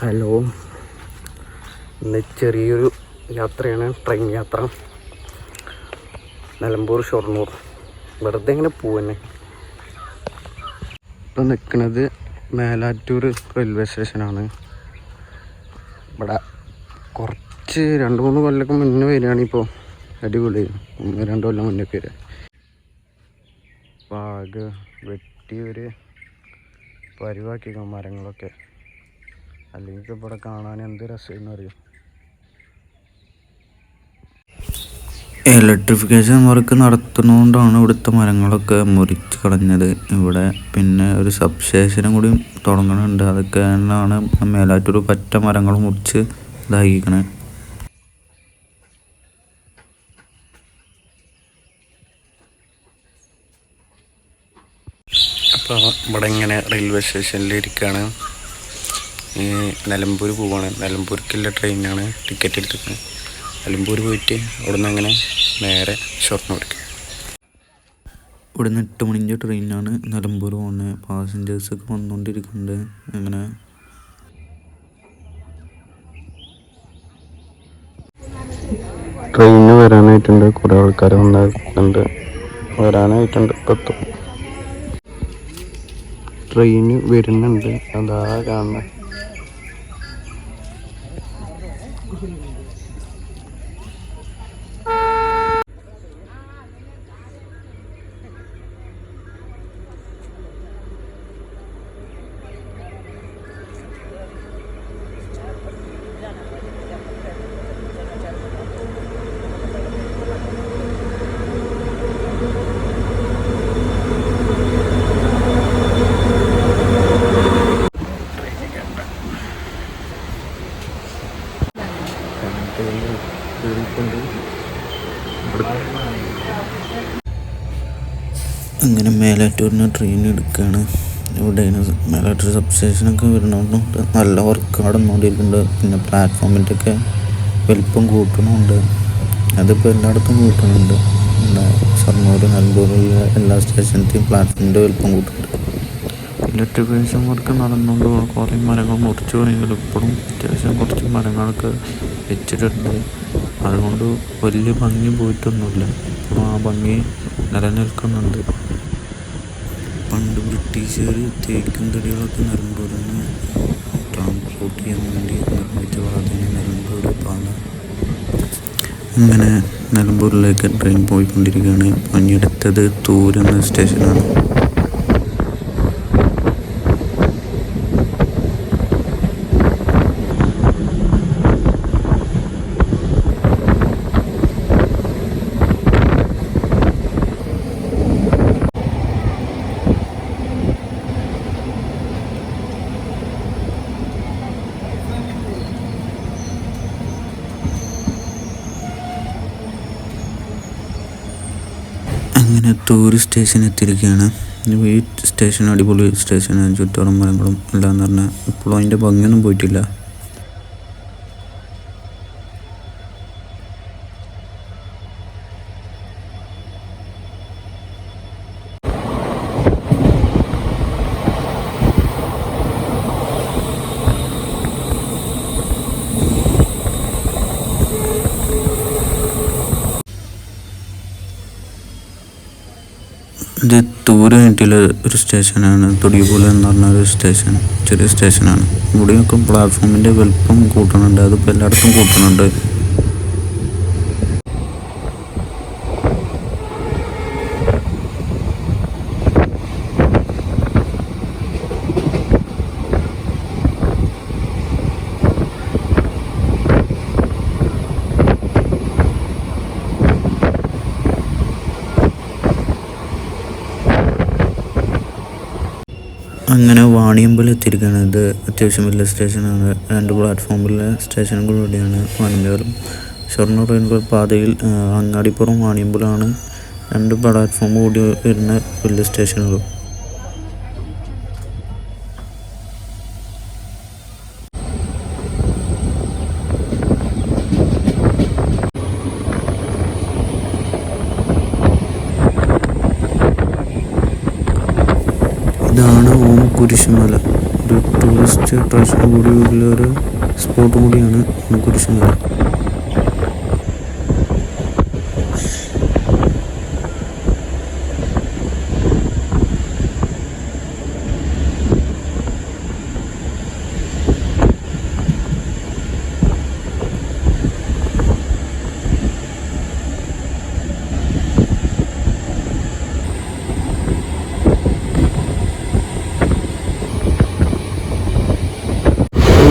Hello. ഇന്ന് ചെറിയൊരു യാത്രയാണ് ട്രെയിൻ യാത്ര. നിലമ്പൂർ ഷൊർണൂർ. വെറുതെ ഇങ്ങനെ പോവന്നെ ഇപ്പം നിൽക്കുന്നത് മേലാറ്റൂർ റെയിൽവേ സ്റ്റേഷനാണ് ഇവിടെ കുറച്ച് രണ്ട് മൂന്ന് കൊല്ലമൊക്കെ മുന്നേ വരികയാണ് ഇപ്പോൾ അടിപൊളി. ഒന്ന് രണ്ട് കൊല്ലം മുന്നേ വരിക. അപ്പോൾ ആകെ വെട്ടി ഒരു പരിവാക്കിക്കാം മരങ്ങളൊക്കെ അല്ലെങ്കിൽ ഇവിടെ കാണാൻ എന്ത് രസമെന്ന് അറിയും? ഇലക്ട്രിഫിക്കേഷൻ വർക്ക് നടത്തുന്നതുകൊണ്ടാണ് ഇവിടുത്തെ മരങ്ങളൊക്കെ മുറിച്ച് കളഞ്ഞത്. ഇവിടെ പിന്നെ ഒരു സബ് സ്റ്റേഷനും കൂടി തുടങ്ങണുണ്ട്. അതൊക്കെ ആണ് മേലാറ്റൂർ പറ്റ മരങ്ങൾ മുറിച്ച് ഇതാക്കിക്കണേ. അപ്പോൾ ഇവിടെ ഇങ്ങനെ റെയിൽവേ സ്റ്റേഷനിൽ ഇരിക്കുകയാണ് ഈ നിലമ്പൂർ പോവാണ്. നിലമ്പൂർക്കുള്ള ട്രെയിനാണ് ടിക്കറ്റ് എടുത്തിരിക്കുന്നത്. നിലമ്പൂർ പോയിട്ട് അവിടെ നിന്ന് അങ്ങനെ നേരെ ഷൊർണൂർക്ക്. ഇവിടുന്ന് എട്ട് മണിന്റെ ട്രെയിനാണ് നിലമ്പൂർ പോകുന്നത് പാസഞ്ചേഴ്സൊക്കെ വന്നുകൊണ്ടിരിക്കുന്നുണ്ട് അങ്ങനെ. ട്രെയിന് വരാനായിട്ടുണ്ട്. കുറേ ആൾക്കാർ വന്നിട്ടുണ്ട്. വരാനായിട്ടുണ്ട്. ഇപ്പം എത്തും. ട്രെയിന് വരുന്നുണ്ട്. അതാ കാണുന്നത് അങ്ങനെ മേലാറ്റൂരിന് ട്രെയിൻ എടുക്കുകയാണ് ഇവിടെ മേലാറ്റൂർ സബ് സ്റ്റേഷനൊക്കെ വരുന്നതുകൊണ്ട് നല്ല വർക്ക് നടന്നുകൊണ്ടിരിക്കുന്നുണ്ട് പിന്നെ പ്ലാറ്റ്ഫോമിന്റെ ഒക്കെ വലിപ്പം കൂട്ടണമുണ്ട് അതിപ്പോൾ എല്ലായിടത്തും കൂട്ടുന്നുണ്ട് പിന്നെ ഷൊർണൂർ നിലമ്പൂരിലെ എല്ലാ സ്റ്റേഷനത്തെയും പ്ലാറ്റ്ഫോമിന്റെ വലിപ്പം കൂട്ടുന്നുണ്ട് ഇലക്ട്രിഫിക്കേഷൻ വർക്ക് നടന്നുകൊണ്ട് കുറേ മരങ്ങൾ മുറിച്ചു തുടങ്ങിയെങ്കിലും ഇപ്പോഴും അത്യാവശ്യം കുറച്ച് മരങ്ങളൊക്കെ വെച്ചിട്ടുണ്ട്. അതുകൊണ്ട് വലിയ ഭംഗി പോയിട്ടൊന്നുമില്ല. ആ ഭംഗി നിലനിൽക്കുന്നുണ്ട്. പണ്ട് ബ്രിട്ടീഷുകാർ തേക്കും തടികളൊക്കെ നിലമ്പൂരിൽ ട്രാൻസ്പോർട്ട് ചെയ്യാൻ വേണ്ടി നിർമ്മിച്ച പാതയാണ് നിലമ്പൂർ പാത. അങ്ങനെ നിലമ്പൂരിലേക്ക് ട്രെയിൻ പോയിക്കൊണ്ടിരിക്കുകയാണ്. പണിയെടുത്തത് തൂരെന്ന സ്റ്റേഷനാണ്. അങ്ങനെ തൂര് സ്റ്റേഷൻ എത്തിയിരിക്കുകയാണ്. ഈ സ്റ്റേഷൻ അടിപൊളി സ്റ്റേഷനാണ് ചുറ്റോറം മരങ്ങളും എല്ലാം എന്ന് പറഞ്ഞാൽ ഇപ്പോഴും അതിന്റെ ഭംഗിയൊന്നും പോയിട്ടില്ല. ഇത് തൂര് കിട്ടിയുള്ള ഒരു സ്റ്റേഷനാണ്. തൊടിയപൂല എന്ന് പറഞ്ഞ ഒരു സ്റ്റേഷൻ. ചെറിയ സ്റ്റേഷനാണ്. ഇവിടെയൊക്കെ പ്ലാറ്റ്ഫോമിന്റെ വലുപ്പം കൂട്ടുന്നുണ്ട് അതിപ്പോൾ എല്ലായിടത്തും കൂട്ടുന്നുണ്ട് അങ്ങനെ വാണിയമ്പലം എത്തിയിരിക്കുകയാണ്. ഇത് അത്യാവശ്യം വലിയ സ്റ്റേഷനാണ് രണ്ട് പ്ലാറ്റ്ഫോമിലെ സ്റ്റേഷനും കൂടിയാണ് വാണിയമ്പലം. ഷൊർണൂർ റെയിൽവേ പാതയിൽ അങ്ങാടിപ്പുറം വാണിയമ്പലമാണ് രണ്ട് പ്ലാറ്റ്ഫോം കൂടി വരുന്ന വലിയ സ്റ്റേഷനുകൾ കുരിശുമല. ഒരു ടൂറിസ്റ്റ് അട്രാക്ഷൻ കൂടിയുള്ള ഒരു സ്പോട്ട് കൂടിയാണ് കുരിശുമല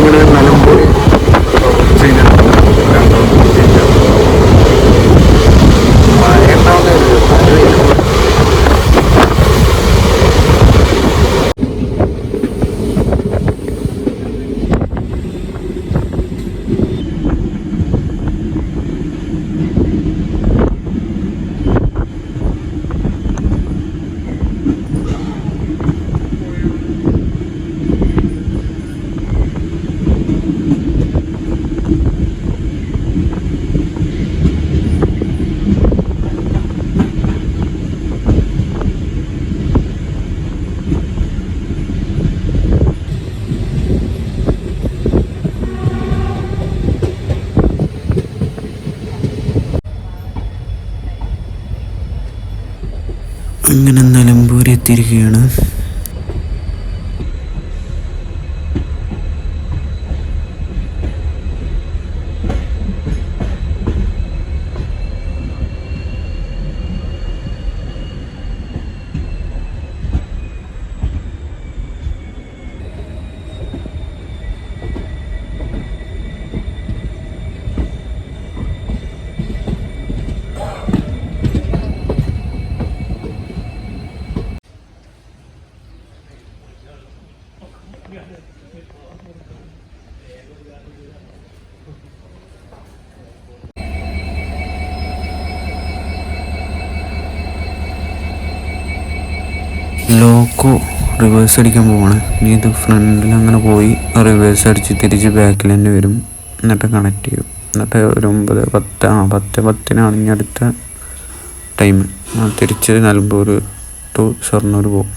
ഇങ്ങനെ നിലമ്പൂർ മഴ ഉണ്ടാവുന്ന മഴ പെയ്യും. അങ്ങനെ നിലമ്പൂർ എത്തിയിരിക്കുകയാണ് ലോക്കോ റിവേഴ്സ് അടിക്കാൻ പോവാണ്. ഇനി ഇത് ഫ്രണ്ടിൽ അങ്ങനെ പോയി റിവേഴ്സ് അടിച്ച് തിരിച്ച് ബാക്കിൽ തന്നെ വരും. എന്നിട്ട് കണക്ട് ചെയ്യും. എന്നിട്ട് ഒരു ഒമ്പത് പത്ത് ആ പത്ത് പത്തിനാണ് ഇനി അടുത്ത ടൈം തിരിച്ച് നൽകുമ്പോൾ ഒരു ടു ഷൊർണൂർ പോകും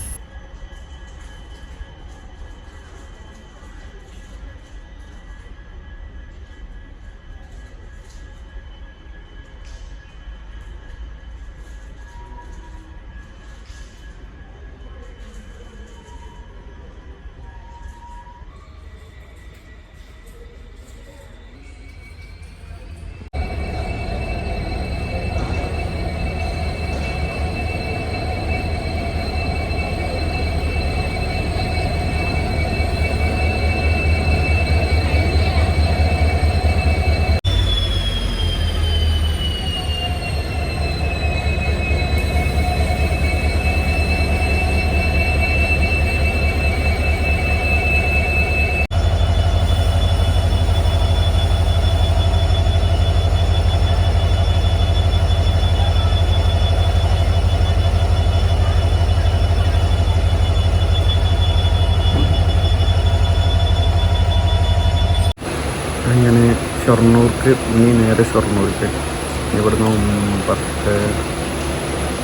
ഷൊർണൂർക്ക് ഇനി നേരെ ഷൊർണൂർക്ക് ഇവിടുന്ന് പത്ത്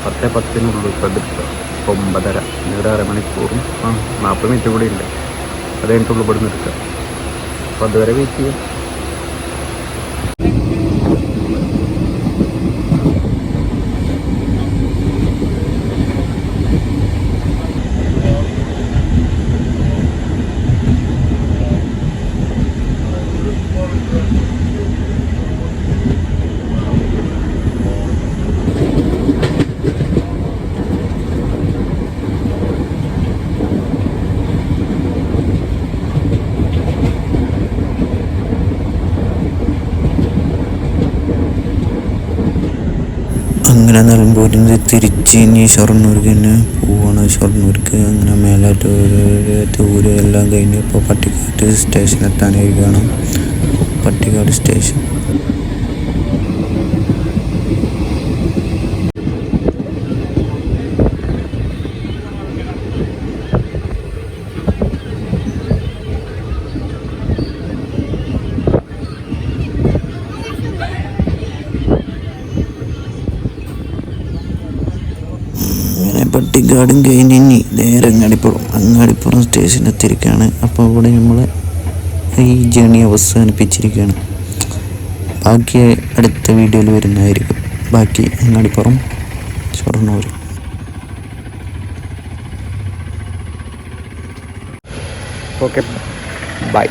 പത്ത് പത്തിനുള്ളൂ ഇപ്പം എടുക്കുക ഒമ്പതര ഇവിടെ അരമണിക്കൂറും ആ നാൽപ്പത് മിനിറ്റ് കൂടി ഉണ്ട് അത് കഴിഞ്ഞിട്ടുള്ളൂ ഇവിടുന്ന് എടുക്കാം. അപ്പോൾ അതുവരെ വെയിറ്റ് ചെയ്യാം. അങ്ങനെ നിലമ്പൂരിൽ തിരിച്ച് ഇനി ഷൊർണൂർക്ക് തന്നെ പോവാണ്. ഷൊർണൂർക്ക് അങ്ങനെ മേലാറ്റൂർ തൂര് എല്ലാം കഴിഞ്ഞ് ഇപ്പോൾ പട്ടിക്കാട് സ്റ്റേഷനെത്താനായിരിക്കണം പട്ടിക്കാട് സ്റ്റേഷൻ കുട്ടിക്കാടും കഴിഞ്ഞ് ഇനി നേരെ അങ്ങാടിപ്പുറം. അങ്ങാടിപ്പുറം സ്റ്റേഷനിൽ എത്തിയിരിക്കുകയാണ് അപ്പോൾ അവിടെ നമ്മൾ ഈ ജേണി അവസാനിപ്പിച്ചിരിക്കുകയാണ്. ബാക്കി അടുത്ത വീഡിയോയിൽ വരുന്നതായിരിക്കും. ബാക്കി അങ്ങാടിപ്പുറം ഷൊർണൂർ. Okay bye